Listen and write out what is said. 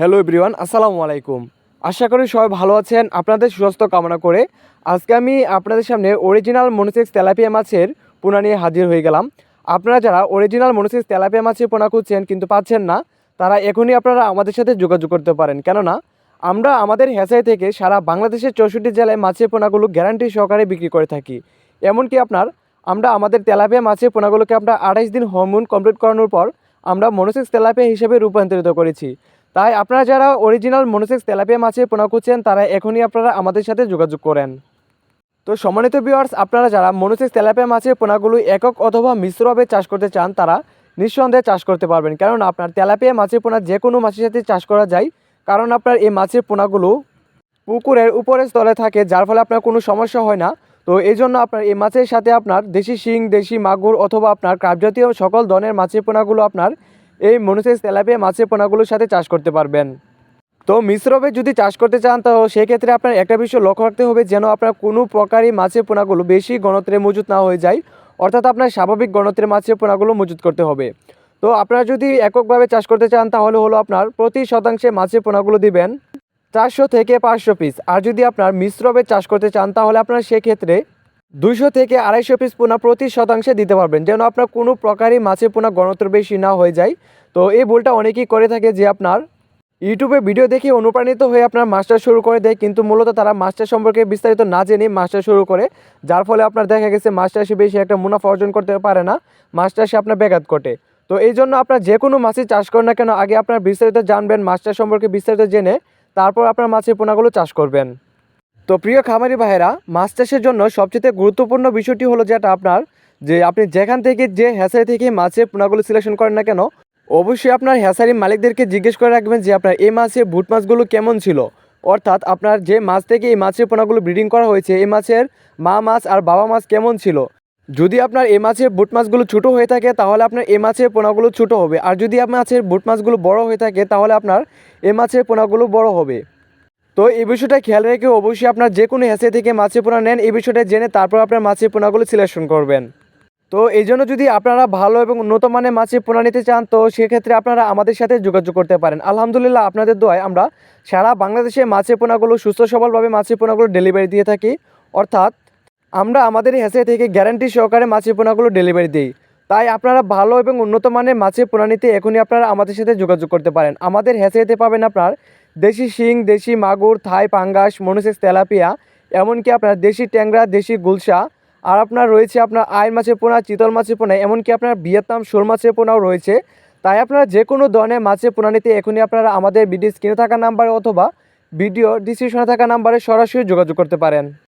Hello everyone আসসালামু আলাইকুম। আশা করি সবাই ভালো আছেন, আপনাদের সুস্বাস্থ্য কামনা করে। আজকে আমি আপনাদের সামনে অরিজিনাল মনোসেক্স তেলাপিয়া মাছের পোনা নিয়ে হাজির হয়ে গেলাম। আপনারা যারা অরিজিনাল মনোসেক্স তেলাপিয়া মাছের পোনা খুঁজছেন কিন্তু পাচ্ছেন না, তারা এখনই আপনারা আমাদের সাথে যোগাযোগ করতে পারেন। কেননা, আমরা আমাদের হেসাই থেকে সারা বাংলাদেশের চৌষট্টি জেলায় মাছের পোনাগুলো গ্যারান্টি সহকারে বিক্রি করে থাকি। এমনকি আপনার, আমরা আমাদের তেলাপিয়া মাছের পোনাগুলোকে আমরা আঠাইশ দিন হরমোন কমপ্লিট করানোর পর, আমরা মনোসেক্স তেলাপিয়া হিসেবে রূপান্তরিত করেছি। তাই আপনারা যারা অরিজিনাল মনোসেক্স তেলাপিয়া মাছের পোনা খুঁজছেন, তারা এখনই আপনারা আমাদের সাথে যোগাযোগ করেন। তো সম্মানিত ভিউয়ার্স আপনারা যারা মনোসেক্স তেলাপিয়া মাছের পোনাগুলো একক অথবা মিশ্রভাবে চাষ করতে চান, তারা নিঃসন্দেহে চাষ করতে পারবেন। কারণ আপনার তেলাপিয়া মাছের পোনা যে কোনো মাছের সাথে চাষ করা যায়, কারণ আপনার এই মাছের পোনাগুলো পুকুরের উপরের স্তরে থাকে, যার ফলে আপনার কোনো সমস্যা হয় না। তো এই জন্য আপনার এই মাছের সাথে আপনার দেশি শিং, দেশি মাগুর অথবা আপনার ক্রাব জাতীয় সকল ধরনের মাছের পোনাগুলো আপনার এই মনুসেক্স তেলাপিয়া মাছের পোনাগুলোর সাথে চাষ করতে পারবেন। তো মিশ্রভাবে যদি চাষ করতে চান, তো সেক্ষেত্রে আপনার একটা বিষয় লক্ষ্য রাখতে হবে যেন আপনার কোনো প্রকারই মাছের পোনাগুলো বেশি গণত্রে মজুত না হয়ে যায়। অর্থাৎ আপনার স্বাভাবিক গণত্রে মাছের পোনাগুলো মজুত করতে হবে। তো আপনারা যদি এককভাবে চাষ করতে চান, তাহলে হলো আপনার প্রতি শতাংশে মাছের পোনাগুলো দিবেন চারশো থেকে পাঁচশো পিস। আর যদি আপনার মিশ্রভাবে চাষ করতে চান, তাহলে আপনার সেক্ষেত্রে দুইশো থেকে আড়াইশো পিস পোনা প্রতি শতাংশে দিতে পারবেন। যেন আপনার কোনো প্রকারই মাছের পোনা গণত্র বেশি না হয়ে যায়। তো এই ভুলটা অনেকেই করে থাকে যে আপনার ইউটিউবে ভিডিও দেখে অনুপ্রাণিত হয়ে আপনার মাস্টার শুরু করে দেয়, কিন্তু মূলত তারা মাস্টার সম্পর্কে বিস্তারিত না জেনে মাস্টার শুরু করে। যার ফলে আপনার দেখা গেছে মাস্টার সে বেশি একটা মুনাফা অর্জন করতে পারে না মাস্টার সে আপনার ব্যাঘাত ঘটে। তো এই জন্য আপনার যে কোনো মাছই চাষ করেন না কেন, আগে আপনার বিস্তারিত জানবেন মাস্টার সম্পর্কে বিস্তারিত জেনে তারপর আপনার মাছের পোনাগুলো চাষ করবেন। তো প্রিয় খামারি ভাইয়েরা, মাছ চাষের জন্য সবচেয়ে গুরুত্বপূর্ণ বিষয়টি হলো যেটা আপনার, যে আপনি যেখান থেকে যে হ্যাসারি থেকে মাছের পোনাগুলো সিলেকশন করেন না কেন, অবশ্যই আপনার হ্যাসারি মালিকদেরকে জিজ্ঞেস করে রাখবেন যে আপনার এই মাছের বুট মাছগুলো কেমন ছিল। অর্থাৎ আপনার যে মাছ থেকে এই মাছের পোনাগুলো ব্রিডিং করা হয়েছে, এই মাছের মা মাছ আর বাবা মাছ কেমন ছিল? যদি আপনার এই মাছের বুট মাছগুলো ছোটো হয়ে থাকে, তাহলে আপনার এই মাছের পোনাগুলো ছোটো হবে। আর যদি আপনার মাছের বুট মাছগুলো বড় হয়ে থাকে, তাহলে আপনার এই মাছের পোনাগুলো বড় হবে। তো এই বিষয়টা খেয়াল রেখে অবশ্যই আপনার যে কোনো হ্যাসে থেকে মাছের পোনা নেন, এই বিষয়টা জেনে তারপর আপনার মাছের পোনাগুলো সিলেকশন করবেন। তো এই জন্য যদি আপনারা ভালো এবং উন্নত মানের মাছের পোনা নিতে চান, তো সেক্ষেত্রে আপনারা আমাদের সাথে যোগাযোগ করতে পারেন। আলহামদুলিল্লাহ আপনাদের দোয়ায় আমরা সারা বাংলাদেশে মাছের পোনাগুলো সুস্থ সবলভাবে মাছের পোনাগুলো ডেলিভারি দিয়ে থাকি। অর্থাৎ আমরা আমাদের হ্যাসে থেকে গ্যারান্টি সহকারে মাছের পোনাগুলো ডেলিভারি দিই। তাই আপনারা ভালো এবং উন্নত মানের মাছের পোনা নিতে এখনই আপনারা আমাদের সাথে যোগাযোগ করতে পারেন। আমাদের হ্যাসেতে পাবেন আপনার দেশি শিং, দেশি মাগুর, থাই, পাঙ্গাস মনুষের তেলাপিয়া, এমনকি আপনার দেশি ট্যাংরা, দেশি গুলশা, আর আপনার রয়েছে আপনার আয়ের মাছের পোনা, চিতল মাছের পোনা, এমনকি আপনার ভিয়েতনাম শোল মাছের পোনাও রয়েছে। তাই আপনারা যে কোনো ধরনের মাছের পোনা নিতে এখনই আপনারা আমাদের ভিডিও স্ক্রিনে থাকা নাম্বারে অথবা ভিডিও ডিসক্রিপশনে থাকা নাম্বারে সরাসরি যোগাযোগ করতে পারেন।